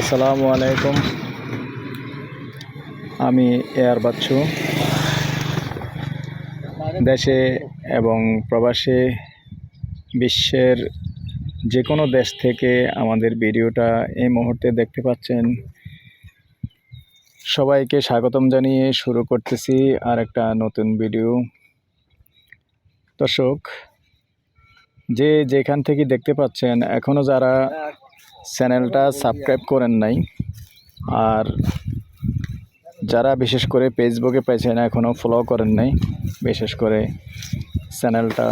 আসসালামু আলাইকুম। আমি এয়ার বাচ্চু। দেশে এবং প্রবাসে বিশ্বের যে কোনো দেশ থেকে আমাদের ভিডিওটা এই মুহূর্তে দেখতে পাচ্ছেন। সবাইকে স্বাগতম জানিয়ে শুরু করতেছি আর একটা নতুন ভিডিও। দর্শক, যে যেখান থেকে দেখতে পাচ্ছেন এখনও যারা চ্যানেলটা সাবস্ক্রাইব করেন নাই। আর যারা বিশেষ করে ফেসবুকে পেয়েছেন এখনও ফলো করেন নাই, বিশেষ করে চ্যানেলটা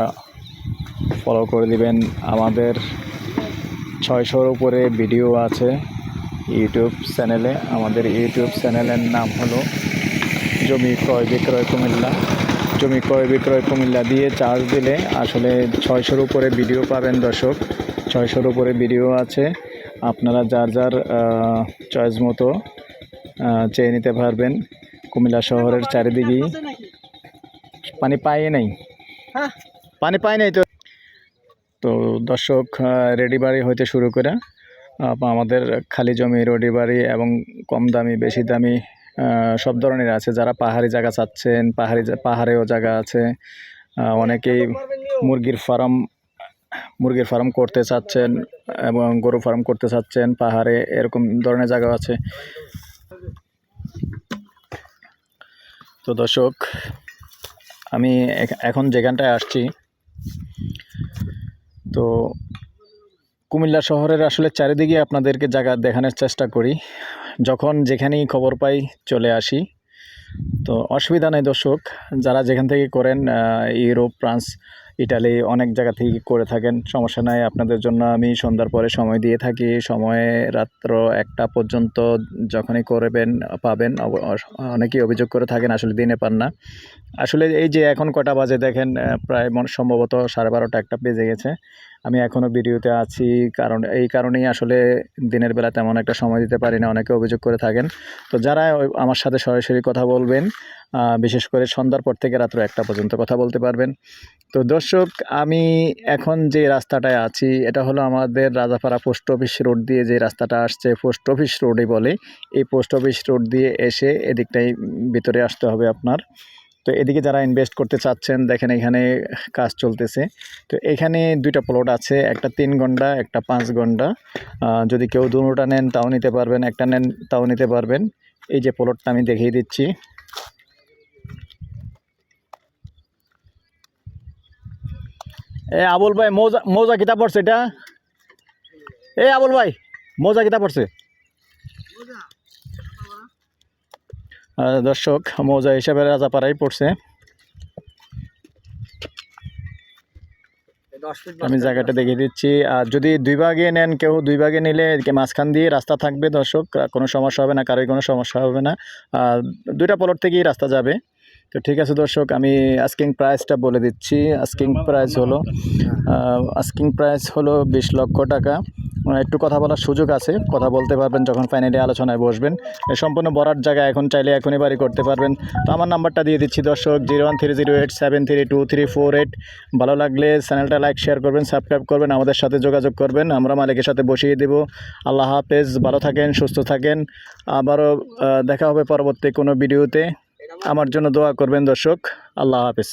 ফলো করে দিবেন। আমাদের ছয়শোর উপরে ভিডিও আছে ইউটিউব চ্যানেলে আমাদের ইউটিউব চ্যানেলের নাম হলো জমি ক্রয় বিক্রয় কুমিল্লা। জমি ক্রয় বিক্রয় কুমিল্লা দিয়ে চার্জ দিলে আসলে ছয়শোর উপরে ভিডিও পাবেন দর্শক। ছয়শোর উপরে ভিডিও আছে। আপনারা যার যার চয়েস মতো চেয়ে নিতে পারবেন। কুমিল্লা শহরের চারিদিকেই পানি পাই নাই। পানি পাই নাই তো। তো দর্শক রেডি বাড়ি হইতে শুরু করে আমাদের খালি জমি রেডি বাড়ি এবং কম দামি বেশি দামি সব ধরনের আছে। যারা পাহাড়ি জায়গা চাচ্ছেন পাহাড়ি পাহাড়েও জায়গা আছে। অনেকেই মুরগির ফার্ম মুরগির ফার্ম করতে চাচ্ছেন এবং গরু ফার্ম করতে চাচ্ছেন, পাহাড়ে এরকম ধরনের জায়গা আছে। তো দর্শক, আমি এখন যেখানটায় আসছি, তো কুমিল্লা শহরের আসলে চারিদিকে আপনাদেরকে জায়গা দেখানোর চেষ্টা করি। যখন যেখানেই খবর পাই চলে আসি। তো অসুবিধা নেই দর্শক, যারা যেখান থেকে করেন ইউরোপ, ফ্রান্স ইটালি অনেক জায়গা থেকে করে থাকেন। সমস্যা নাই, আপনাদের জন্য আমি সন্ধ্যার পরে সময় দিয়ে থাকি। সময়ে রাত্র একটা পর্যন্ত যখনই করবেন, পাবেন অনেকেই অভিযোগ করে থাকেন, আসলে দিনে পান না। আসলে এই যে এখন কটা বাজে দেখেন প্রায় সম্ভবত সাড়ে বারোটা একটা বেজে গেছে। আমি এখনও ভিডিওতে আছি, কারণ এই কারণেই আসলে দিনের বেলা তেমন একটা সময় দিতে পারি না, অনেকে অভিযোগ করে থাকেন। তো যারা আমার সাথে সরাসরি কথা বলবেন বিশেষ করে সন্ধ্যার পর থেকে রাত্র একটা পর্যন্ত কথা বলতে পারবেন। তো দর্শক, আমি এখন যে রাস্তাটায় আছি, এটা হলো আমাদের রাজাপাড়া পোস্ট অফিস রোড দিয়ে যে রাস্তাটা আসছে, পোস্ট অফিস রোডই বলে। এই পোস্ট অফিস রোড দিয়ে এসে এদিকটাই ভিতরে আসতে হবে আপনার। তো এদিকে যারা ইনভেস্ট করতে চাচ্ছেন, দেখেন এখানে কাজ চলতেছে। তো এখানে দুইটা প্লট আছে, একটা তিন ঘণ্টা, একটা পাঁচ ঘণ্টা। যদি কেউ দুটোটা নেন, তাও নিতে পারবেন, একটা নেন, তাও নিতে পারবেন। এই যে প্লটটা আমি দেখিয়ে দিচ্ছি। এ, আবুল ভাই, মৌজা মৌজা কিতাব পড়ছে এটা? এ, আবুল ভাই, মৌজা কিতাব পড়ছে। দর্শক, মৌজা হিসাবে রাজাপাড়াই পড়ছে। আমি জায়গাটা দেখিয়ে দিচ্ছি। আর যদি দুই ভাগে নেন, কেউ দুই ভাগে নিলে মাঝখান দিয়ে রাস্তা থাকবে দর্শক কোনো সমস্যা হবে না কারোর কোনো সমস্যা হবে না। আর দুইটা পলট থেকেই রাস্তা যাবে। তো ঠিক আছে দর্শক, আমি আস্কিং প্রাইসটা বলে দিচ্ছি। আস্কিং প্রাইস হলো আস্কিং প্রাইস হলো বিশ লক্ষ টাকা। একটু কথা বলার সুযোগ আছে। কথা বলতে পারবেন যখন ফাইনালি আলোচনায় বসবেন। সম্পূর্ণ বরার জায়গা এখন চাইলে এখনই বাড়ি করতে পারবেন। তো আমার নাম্বারটা দিয়ে দিচ্ছি দর্শক zero one three zero eight seven three two three four eight ভালো লাগলে চ্যানেলটা লাইক শেয়ার করবেন সাবস্ক্রাইব করবেন, আমাদের সাথে যোগাযোগ করবেন। আমরা মালিকের সাথে বসিয়ে দেব। আল্লাহ হাফেজ, ভালো থাকেন, সুস্থ থাকেন। আবারও দেখা হবে পরবর্তী কোনো ভিডিওতে আমার জন্য দোয়া করবেন দর্শক। আল্লাহ হাফেজ।